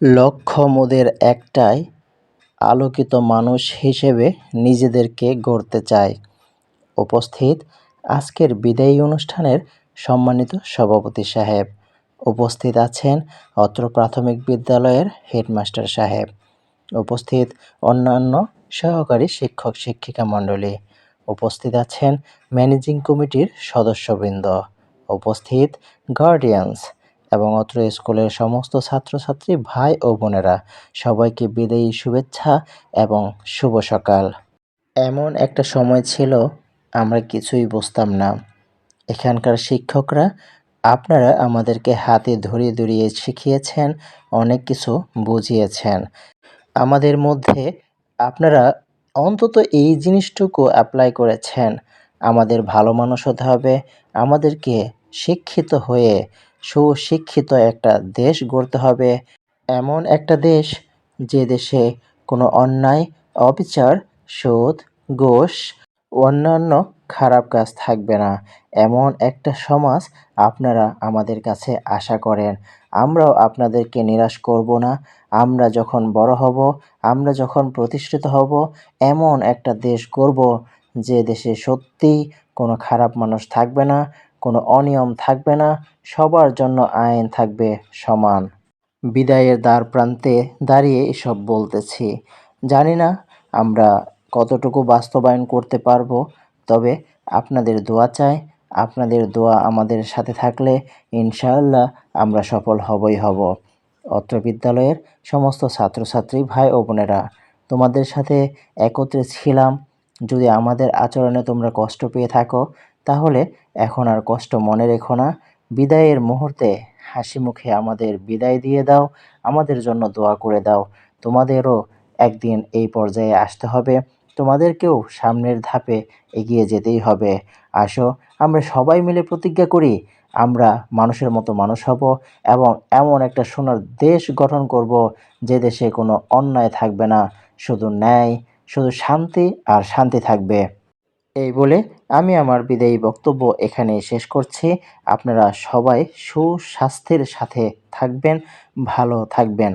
লক্ষ্য মোদের একটাই, আলোকিত মানুষ হিসেবে নিজেদেরকে গড়তে চাই উপস্থিত আজকের বিদায়ী অনুষ্ঠানের সম্মানিত সভাপতি সাহেব। উপস্থিত আছেন অত্র প্রাথমিক বিদ্যালয়ের হেডমাস্টার সাহেব। উপস্থিত অন্যান্য সহকারী শিক্ষক শিক্ষিকা মণ্ডলী। উপস্থিত আছেন ম্যানেজিং কমিটির সদস্যবৃন্দ। উপস্থিত গার্ডিয়ানস এবং অত্র স্কুলের সমস্ত ছাত্রছাত্রী, ভাই ও বোনেরা সবাইকে বিদায়ী শুভেচ্ছা এবং শুভ সকাল। এমন একটা সময় ছিল, আমরা কিছুই বুঝতাম না। এখানকার শিক্ষকরা আপনারা আমাদেরকে হাতে ধরিয়ে ধরিয়ে শিখিয়েছেন, অনেক কিছু বুঝিয়েছেন। আমাদের মধ্যে আপনারা অন্তত এই জিনিসটুকু অ্যাপ্লাই করেছেন। আমাদের ভালো মানুষ হতে হবে, আমাদেরকে শিক্ষিত হয়ে সুশিক্ষিত একটা দেশ গড়তে হবে। এমন একটা দেশ যে দেশে কোনো অন্যায়, অবিচার, সুদ, ঘোষ, অন্যান্য খারাপ কাজ থাকবে না। এমন একটা সমাজ আপনারা আমাদের কাছে আশা করেন। আমরাও আপনাদেরকে নিরাশ করব না। আমরা যখন বড় হব, আমরা যখন প্রতিষ্ঠিত হব, এমন একটা দেশ গড়ব যে দেশে সত্যিই কোনো খারাপ মানুষ থাকবে না। কোনো অনিয়ম থাকবে না, সবার জন্য আইন থাকবে সমান। বিদায়ের দ্বার প্রান্তে দাঁড়িয়ে এসব বলতেছি। জানি না আমরা কতটুকু বাস্তবায়ন করতে পারব, তবে আপনাদের দোয়া চাই। আপনাদের দোয়া আমাদের সাথে থাকলে ইনশাআল্লাহ আমরা সফল হবই হব। অত্র বিদ্যালয়ের সমস্ত ছাত্রছাত্রী, ভাই ও বোনেরা, তোমাদের সাথে একত্রে ছিলাম। যদি আমাদের আচরণে তোমরা কষ্ট পেয়ে থাকো তাহলে এখন আর কষ্ট মনে রেখো না। বিদায়ের মুহূর্তে হাসি মুখে আমাদের বিদায় দিয়ে দাও, আমাদের জন্য দোয়া করে দাও। তোমাদেরও একদিন এই পর্যায়ে আসতে হবে, তোমাদেরকেও সামনের ধাপে এগিয়ে যেতেই হবে। আসো, আমরা সবাই মিলে প্রতিজ্ঞা করি, আমরা মানুষের মতো মানুষ হব এবং এমন একটা সোনার দেশ গঠন করব যে দেশে কোনো অন্যায় থাকবে না। শুধু ন্যায়, শুধু শান্তি আর শান্তি থাকবে। এই বলে আমি আমার বিদায়ী বক্তব্য এখানে শেষ করছি। আপনারা সবাই সুস্বাস্থ্যের সাথে থাকবেন, ভালো থাকবেন।